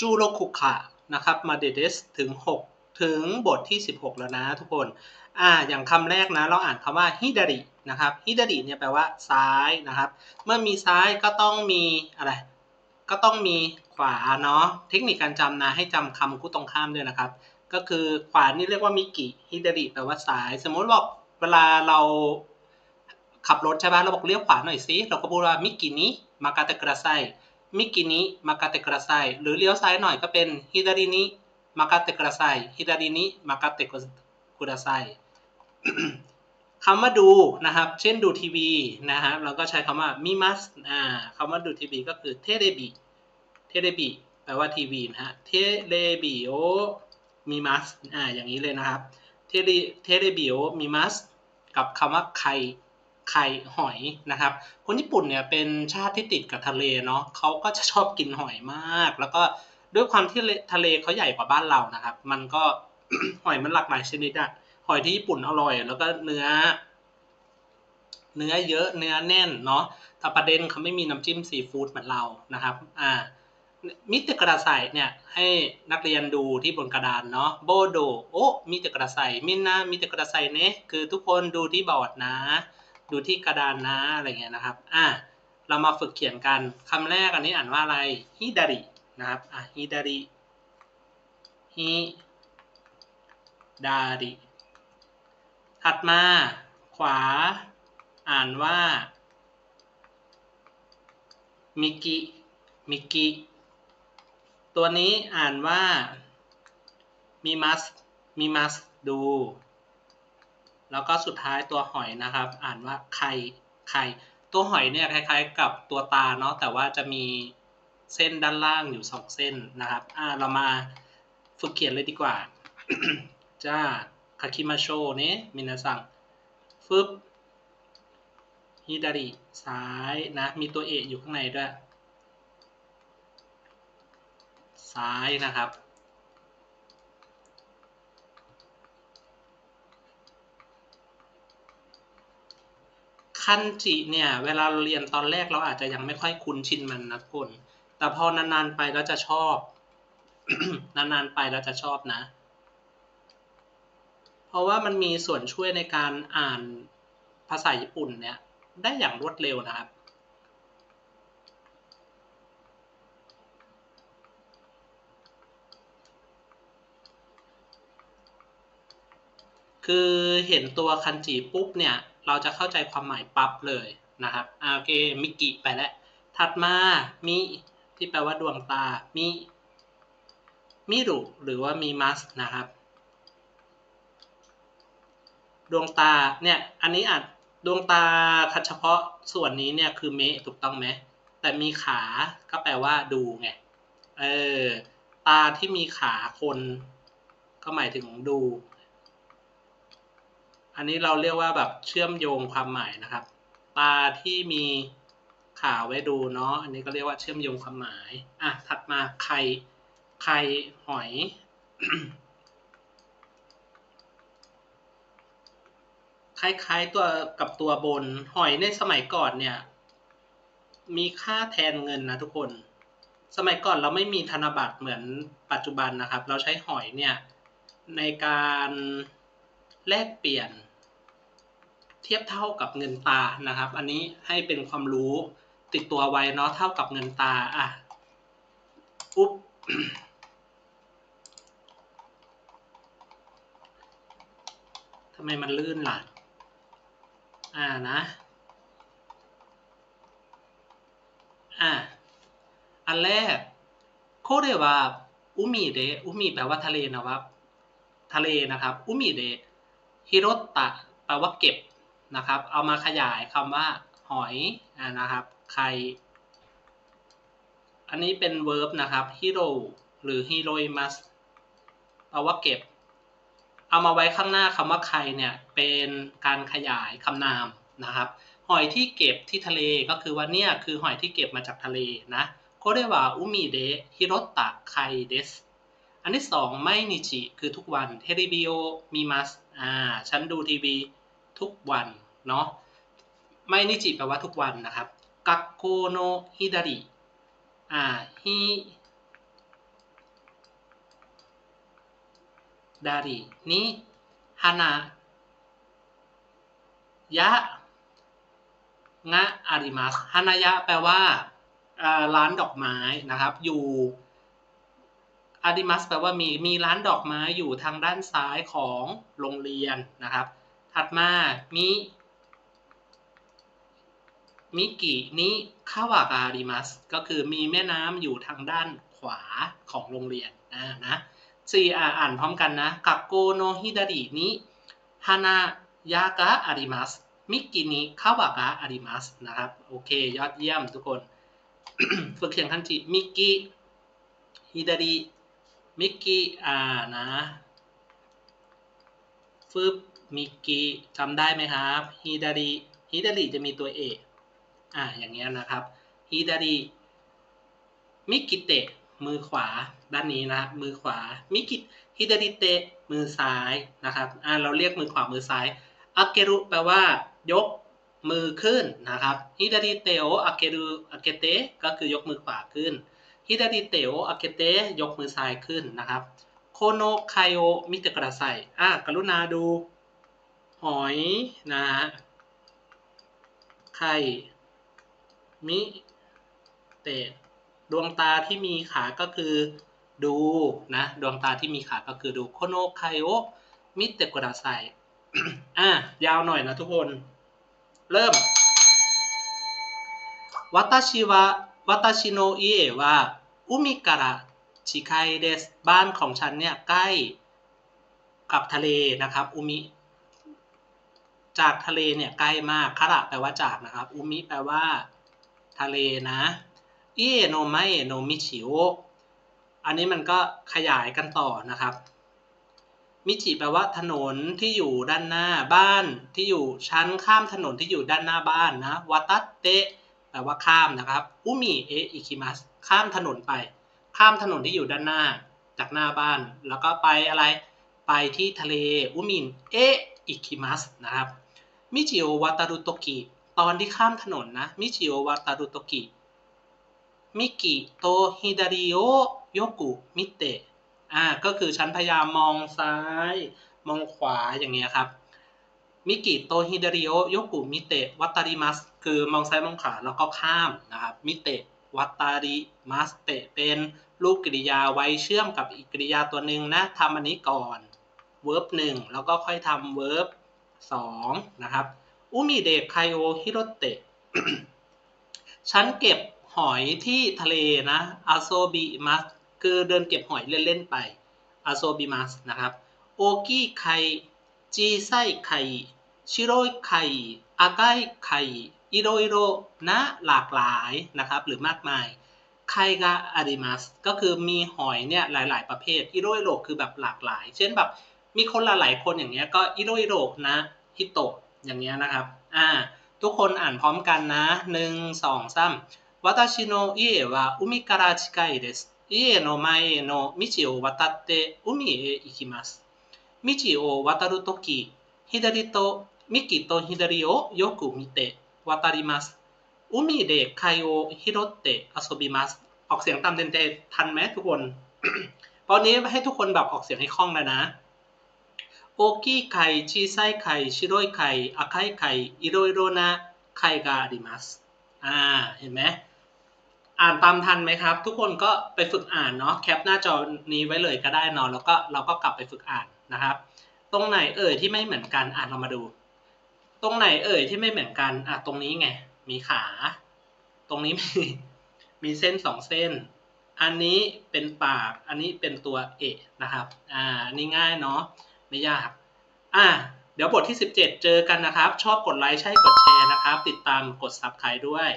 จูโรคุคะนะครับมาเดเดสถึง 6 ถึงบทที่ 16 แล้วนะทุกคนอ่าอย่างคำแรกนะเราอ่านคำว่าฮิดารินะครับฮิดาริเนี่ยแปลว่าซ้ายนะครับเมื่อมีซ้ายก็ต้องมีอะไรก็ต้องมีขวาเนาะเทคนิคการจำนะให้จำคำคู่ตรงข้ามด้วยนะครับก็คือขวานี่เรียกว่ามิกิฮิดาริแปลว่าซ้าย สมมติบอกเวลาเราขับรถใช่ไหมเราบอกเลี้ยวขวาหน่อยสิเราก็พูดว่ามิกินิมากาเตกระไซ มิกินิมากาเตกระไซหรือเลี้ยวซ้ายหน่อยก็เป็นฮิดารินิมากาเตกระไซฮิดารินิมากาเตกุระไซคำว่าดูนะครับ เช่นดูทีวีนะฮะเราก็ใช้คำว่ามิมัสอ่าคำว่าดูทีวีก็คือเทเรบิเทเรบิแปลว่าทีวีนะฮะเทเรบิโอมิมัสอ่าอย่างนี้เลยนะครับ เทเรเทเรบิโอมิมัสกับคำว่าไข่ ไข่หอยนะครับ คนญี่ปุ่นเนี่ยเป็นชาติที่ติดกับทะเลเนาะเขาก็จะชอบกินหอยมาก แล้วก็ด้วยความที่ทะเลเขาใหญ่กว่าบ้านเรานะครับ มันก็หอยมันหลากหลายชนิดอะหอยที่ญี่ปุ่นอร่อย แล้วก็เนื้อ เนื้อเยอะเนื้อแน่นเนาะแต่ประเด็นเขาไม่มีน้ำจิ้มซีฟู้ดเหมือนเรานะครับ อ่ามิตรกระใสเนี่ยให้นักเรียนดูที่บนกระดานเนาะโบโดโอ้มิตรกระใสมินนะมิตรกระใสเนะคือทุกคนดูที่บอร์ดนะ ดูที่กระดานนะอะไรเงี้ยนะครับ อ่าเรามาฝึกเขียนกันคำแรกอันนี้อ่านว่าอะไรฮิดารินะครับ อะฮิดาริฮิดาริถัดมา ขวา อ่านว่า มิกิ มิกิ ตัวนี้อ่านว่า มิมัส มิมัส ดู แล้วก็สุดท้ายตัวหอยนะครับ อ่านว่าไข่ไข่ตัวหอยเนี่ยคล้ายๆ กับตัวตาเนาะแต่ว่าจะมีเส้นด้านล่างอยู่สองเส้นนะครับอ่าเรามาฝึกเขียนเลยดีกว่าจ้าคาคิมาโชเนะมินาซังฟึบฮิดาริซ้ายนะ มีตัวเออยู่ข้างในด้วย ซ้ายนะครับ คันจิเนี่ยเวลาเราเรียนตอนแรกเราอาจจะยังไม่ค่อยคุ้นชินมันนะทุกคนแต่พอนานๆไปเราจะชอบ นานๆไปเราจะชอบนะ เพราะว่ามันมีส่วนช่วยในการอ่านภาษาญี่ปุ่นเนี่ยได้อย่างรวดเร็วนะครับคือเห็นตัวคันจิปุ๊บเนี่ย เราจะเข้าใจความหมายปั๊บเลยนะครับอ่าโอเคมิกิไปแล้ว ถัดมามิที่แปลว่าดวงตามิมิรุหรือว่ามีมัสนะครับ ดวงตาเนี่ยอันนี้อาจดวงตาเฉพาะส่วนนี้เนี่ยคือเมถูกต้องไหมแต่มีขาก็แปลว่าดูไงเออตาที่มีขาคน ก็หมายถึงดู อันนี้เราเรียกว่าแบบเชื่อมโยงความหมายนะครับตาที่มีขาไว้ดูเนาะ อันนี้ก็เรียกว่าเชื่อมโยงความหมาย อะ ถัดมาไข่ไข่หอย คล้ายๆตัวกับตัวบน หอยในสมัยก่อนเนี่ย มีค่าแทนเงินนะทุกคน สมัยก่อนเราไม่มีธนบัตรเหมือนปัจจุบันนะครับ เราใช้หอยเนี่ยในการแลกเปลี่ยน เทียบเท่ากับเงินตานะครับ อันนี้ให้เป็นความรู้ติดตัวไว้เนาะเท่ากับเงินตาอะอุ๊บทำไมมันลื่นล่ะ อ่านะอ่าอันแรกโคเรวาอุมิเดอุมิแปลว่าทะเลนะครับ ทะเลนะครับ อุมิเดฮิโรตะแปลว่าเก็บ นะครับ เอามาขยายคำว่าหอยนะครับไข่อันนี้เป็น verb นะครับฮิโรหรือฮิโรยมัสแปลว่าเก็บ เอามาไว้ข้างหน้าคำว่าใครเนี่ย เป็นการขยายคำนามนะครับ หอยที่เก็บที่ทะเลก็คือว่าเนี่ยคือหอยที่เก็บมาจากทะเลนะโคเรวาอุมิเดฮิโรตะไคเดสอันที่สองไม่นิจิคือทุกวันเทริบิโอมีมัสอ่าฉันดูทีวี ทุกวันเนาะไม่นิจิแปลว่าทุกวันนะครับกักโกโนฮิดาริอ่าฮิดารินิฮานายะงะอาริมัสฮานายะแปลว่าร้านดอกไม้นะครับ อยู่อาริมัสแปลว่ามีมีร้านดอกไม้อยู่ทางด้านซ้ายของโรงเรียนนะครับ ถัดมามิมิกินิคาวากาดิมัสก็คือมีแม่น้ำอยู่ทางด้านขวาของโรงเรียนนะนะสี่อ่าอ่านพร้อมกันนะกักโกโนฮิดารินิฮานายากะอาริมัสมิกินิคาวากะอาริมัสนะครับโอเค ยอดเยี่ยมทุกคน ฝึกเขียนคันจิมิกิฮิดาริมิกิอ่านะฟึบ มิกิจำได้ไหมครับฮิดาริฮิดาริจะมีตัวเออ่าอย่างเงี้ยนะครับฮิดาริมิกิเตะมือขวาด้านนี้นะมือขวามิกิฮิดาริเตะมือซ้ายนะครับอ่าเราเรียกมือขวามือซ้ายอาเกรุแปลว่ายกมือขึ้นนะครับฮิดาริเตโออาเกรุอาเกเตะก็คือยกมือขวาขึ้นฮิดาริเตโออาเกเตะยกมือซ้ายขึ้นนะครับโคโนไคโอมิเตกระไซอะกรุณาดู หอยนะฮะไข่มิเตะดวงตาที่มีขาก็คือดูนะดวงตาที่มีขาก็คือดูโคโนไคโอมิเตกระไซอะยาวหน่อยนะทุกคน เริ่มวัตชิวะวัตชิโนอิเอะวะอุมิการะชิไคเดสบ้านของฉันเนี่ยใกล้กับทะเลนะครับอุมิ จากทะเลเนี่ยใกล้มากคาระแปลว่าจากนะครับ อุมิแปลว่า ทะเลนะอิเอโนไมอโนมิชิโออันนี้มันก็ขยายกันต่อนะครับ มิจิแปลว่าถนนที่อยู่ด้านหน้าบ้านที่อยู่ชั้นข้ามถนนที่อยู่ด้านหน้าบ้านนะวัตัตเตะแปลว่าข้ามนะครับ อุมิเอะอิคิมัสข้ามถนนไป ข้ามถนนที่อยู่ด้านหน้าจากหน้าบ้าน แล้วก็ไปอะไรไปที่ทะเล อุมินเอะอิคิมัสนะครับ มิจิโอวาตารุโตกิตอนที่ข้ามถนนนะ มิจิโอวาตารุโตกิ มิกิโตฮิดาริโอโยกุมิเตะอ่าก็คือฉันพยายามมองซ้าย มองขวาอย่างเงี้ยครับ มิกิโตฮิดาริโอโยกุมิเตะวัตาริมัสคือมองซ้ายมองขวาแล้วก็ข้ามนะครับ มิเตะวัตาริมัสเตะเป็นรูปกริยาไว้เชื่อมกับอีกกริยาตัวหนึ่งนะทำอันนี้ก่อนเวิร์บหนึ่งแล้วก็ค่อยทำเวิร์บ 2นะครับอุมิเดะไคโอฮิโรเตะฉันเก็บหอยที่ทะเลนะอาโซบิมัสคือเดินเก็บหอยเล่น ๆ ไปอาโซบิมัสนะครับโอกิไคจีไซไคชิโรยไคอากายไคอิโรอิโรนะหลากหลายนะครับ หรือมากมายไคกาอาริมัสก็คือมีหอยเนี่ยหลาย ๆ ประเภทอิโรอิโรคือแบบหลากหลาย เช่นแบบ มีคนหลายๆคนอย่างเงี้ย ก็อิโรอิโรนะฮิโตะอย่างเงี้ยนะครับ อ่า ทุกคนอ่านพร้อมกันนะหนึ่งสองสาม私の家は海から近いです。家の前の道を渡って海へ行きます。道を渡るとき、左と右と左をよく見て渡ります。海で貝を拾って遊びます。ออกเสียงตามเดนเตทันไหมทุกคน ตอนนี้ให้ทุกคนแบบออกเสียงให้คล่องแล้วนะ โอกิไข่ชีไซไข่ชิโรยไข่อาไคไข่อิโรอิโรนะไข่กาดิมัสอ่า เห็นไหม อ่านตามทันไหมครับ ทุกคนก็ไปฝึกอ่านเนาะ แคปหน้าจอนี้ไว้เลยก็ได้เนาะ แล้วก็เราก็กลับไปฝึกอ่านนะครับ ตรงไหนเอ่ยที่ไม่เหมือนกัน อ่านเรามาดู ตรงไหนเอ่ยที่ไม่เหมือนกัน อะ ตรงนี้ไง มีขา ตรงนี้มี มีเส้นสองเส้น อันนี้เป็นปาก อันนี้เป็นตัวเอะนะครับ อ่า อันนี้ง่ายเนาะ ไม่ยาก อะเดี๋ยวบทที่ 17 เจอกันนะครับ ชอบกดไลค์ใช่กดแชร์นะครับ ติดตามกด Subscribe ด้วย